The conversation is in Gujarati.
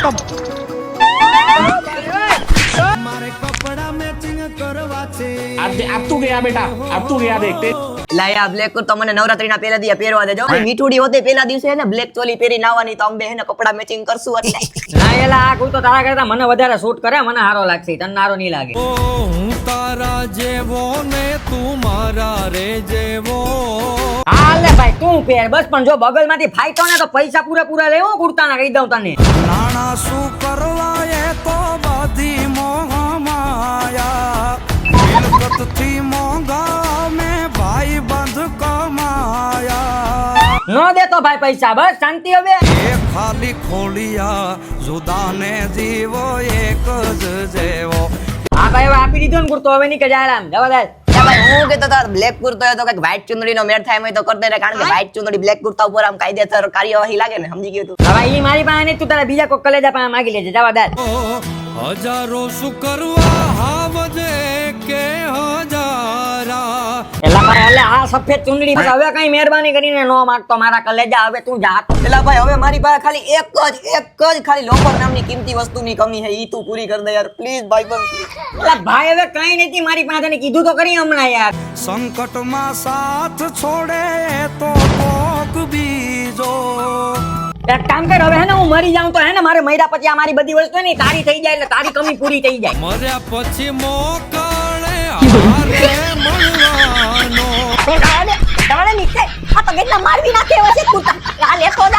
ખતમ આપતું ગયા બેટા આપતું ગયા દેખતે લાયા બ્લેક તો મને નવરાત્રીના પહેલા દિવસે પહેરવા દેજો. મીઠુડી હોતે પહેલા દિવસે ને બ્લેક ચોલી પહેરી નાવાની તો અંબે એને કપડા મેચિંગ કરશું એટલે. ના એલા આ કુલ તો તારા કરતા મને વધારે સૂટ કરે મને સારો લાગશે તને હારો નહીં લાગે. હું તારા જેવો ને તું મારા રે જેવો. તું પહેર બસ પણ જો બગલમાંથી ફાઈટો ને તો પૈસા પૂરા પૂરા લેવો કુર્તાના કહી દઉં તને. નાણા શું કરવા એ તો બધી મોહ માયા. મિલકતથી મોંઘા મેં ભાઈ બંધ કમાયા. નો દેતો ભાઈ પૈસા બસ શાંતિ હવે. એ ખાલી ખોલિયા જુદાને જીવો એક જ જેવો. આ ભાઈ આપી દીધો ને કુર્તો હવે નહીં કે જાય આમ જવા હું કેતો હતો બ્લેક કુર્તો હતો કે કંઈક વ્હાઈટ ચુંદડીનો મેળ થાય એમ તો કરી દે કારણ કે વ્હાઈટ ચુંદડી બ્લેક કુર્તા ઉપર આમ કાયદેસર કાર્યવાહી લાગે ને સમજી ગયું તું. હવે ઈ મારી પાસે નહીં તું તારા બીજા કોઈ કલેજા પાસે માગી લેજે જવાબદાર હજારો શું કરવા એટલે આ સફેદ ચુંદડી પર હવે કઈ મહેરબાની કરીને નો માગતો મારા કલેજા. હવે તું જા. પેલા ભાઈ હવે મારી પાસે ખાલી એક જ એક જ ખાલી લોફર નામની કિંમતી વસ્તુની કમી છે. ઈ તું પૂરી કર દે યાર પ્લીઝ ભાઈ બંધ એલા ભાઈ હવે કઈ નથી મારી પાસે ને કીધું તો કરી હમણાં યાર. સંકટમાં સાથ છોડે તો કોક બીજો. એક કામ કર હવે હે ને હું મરી જાઉં તો હે ને મારે મર્યા પછી આ મારી બધી વસ્તુ ને તારી થઈ જાય એટલે તારી કમી પૂરી થઈ જાય. મર્યા પછી મોકળે આ તો કેટલા મારવી નાખે એવા છે? કુતા આ લેતો